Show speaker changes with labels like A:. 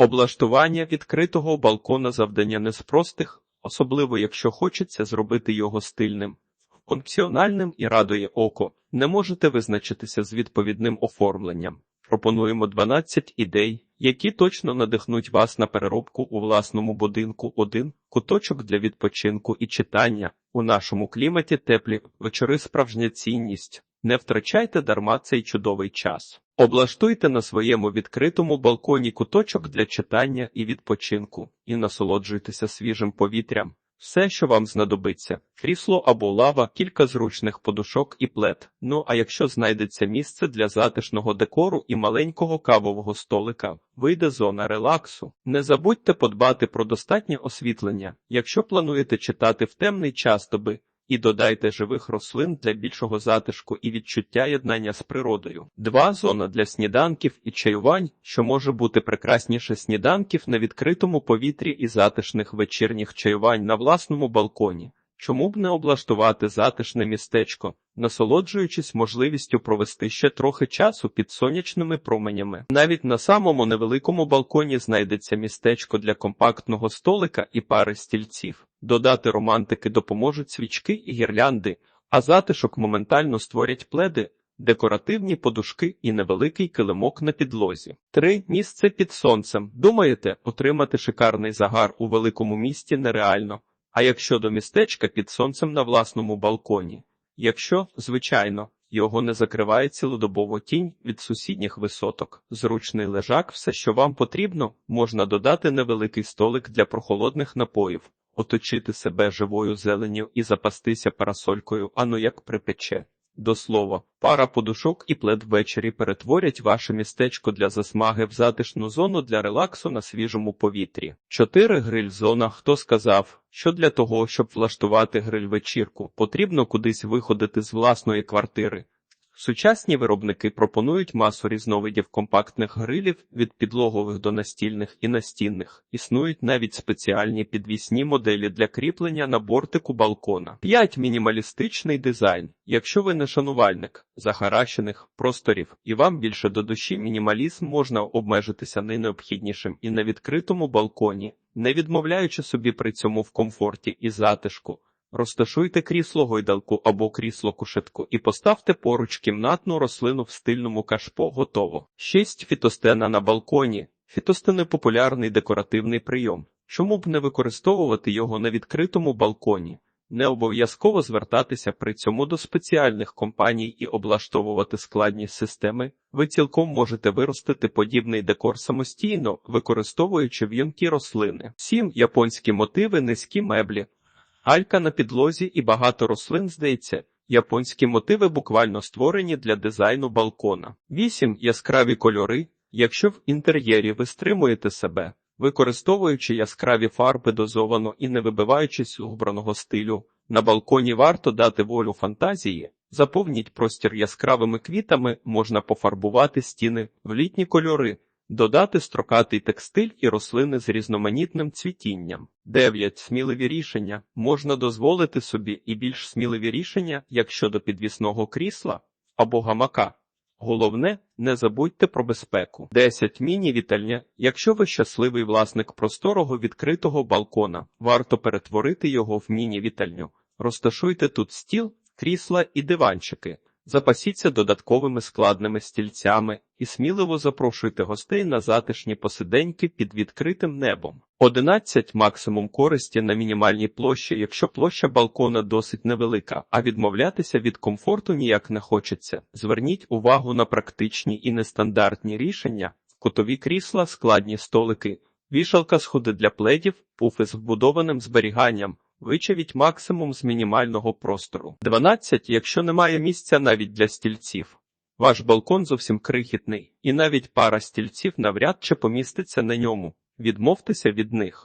A: Облаштування відкритого балкона завдання не з простих, особливо якщо хочеться зробити його стильним, функціональним і радує око. Не можете визначитися з відповідним оформленням. Пропонуємо 12 ідей, які точно надихнуть вас на переробку у власному будинку. Один куточок для відпочинку і читання. У нашому кліматі теплі вечори справжня цінність. Не втрачайте дарма цей чудовий час. Облаштуйте на своєму відкритому балконі куточок для читання і відпочинку, і насолоджуйтеся свіжим повітрям. Все, що вам знадобиться: крісло або лава, кілька зручних подушок і плед. Ну а якщо знайдеться місце для затишного декору і маленького кавового столика, вийде зона релаксу. Не забудьте подбати про достатнє освітлення, якщо плануєте читати в темний час доби. І додайте живих рослин для більшого затишку і відчуття єднання з природою. Два зона для сніданків і чаювань, що може бути прекрасніше сніданків на відкритому повітрі і затишних вечірніх чаювань на власному балконі. Чому б не облаштувати затишне містечко, насолоджуючись можливістю провести ще трохи часу під сонячними променями? Навіть на самому невеликому балконі знайдеться містечко для компактного столика і пари стільців. Додати романтики допоможуть свічки і гірлянди, а затишок моментально створять пледи, декоративні подушки і невеликий килимок на підлозі. Три місце під сонцем. Думаєте, отримати шикарний загар у великому місті нереально. А якщо до містечка під сонцем на власному балконі? Якщо, звичайно, його не закриває цілодобово тінь від сусідніх висоток, зручний лежак, все, що вам потрібно, можна додати невеликий столик для прохолодних напоїв, оточити себе живою зеленню і запастися парасолькою, ану як припече. До слова, пара подушок і плед ввечері перетворять ваше містечко для засмаги в затишну зону для релаксу на свіжому повітрі. Чотири гриль-зона. Хто сказав, що для того, щоб влаштувати гриль-вечірку, потрібно кудись виходити з власної квартири. Сучасні виробники пропонують масу різновидів компактних грилів від підлогових до настільних і настінних. Існують навіть спеціальні підвісні моделі для кріплення на бортику балкона. 5. мінімалістичний дизайн. Якщо ви не шанувальник захаращених просторів і вам більше до душі мінімалізм можна обмежитися найнеобхіднішим і на відкритому балконі, не відмовляючи собі при цьому в комфорті і затишку. Розташуйте крісло гойдалку або крісло кушетку і поставте поруч кімнатну рослину в стильному кашпо готово. 6. Фітостена на балконі. Фітостени популярний декоративний прийом. Чому б не використовувати його на відкритому балконі? Не обов'язково звертатися при цьому до спеціальних компаній і облаштовувати складні системи. Ви цілком можете виростити подібний декор самостійно, використовуючи в'юнкі рослини. 7. Японські мотиви, низькі меблі. Галька на підлозі і багато рослин, здається, японські мотиви буквально створені для дизайну балкона. 8. Яскраві кольори. Якщо в інтер'єрі ви стримуєте себе, використовуючи яскраві фарби дозовано і не вибиваючись з убраного стилю, на балконі варто дати волю фантазії, заповніть простір яскравими квітами, можна пофарбувати стіни в літні кольори. Додати строкатий текстиль і рослини з різноманітним цвітінням. 9. Сміливі рішення. Можна дозволити собі і більш сміливі рішення, як щодо підвісного крісла або гамака. Головне, не забудьте про безпеку. 10. Міні-вітальня. Якщо ви щасливий власник просторого відкритого балкона, варто перетворити його в міні-вітальню. Розташуйте тут стіл, крісла і диванчики. Запасіться додатковими складними стільцями і сміливо запрошуйте гостей на затишні посиденьки під відкритим небом. 11. максимум користі на мінімальній площі, якщо площа балкона досить невелика, а відмовлятися від комфорту ніяк не хочеться. Зверніть увагу на практичні і нестандартні рішення, кутові крісла, складні столики, вішалка сходи для пледів, пуфи з вбудованим зберіганням. Вичавіть максимум з мінімального простору. 12. Якщо немає місця навіть для стільців. Ваш балкон зовсім крихітний, і навіть пара стільців навряд чи поміститься на ньому. Відмовтеся від них.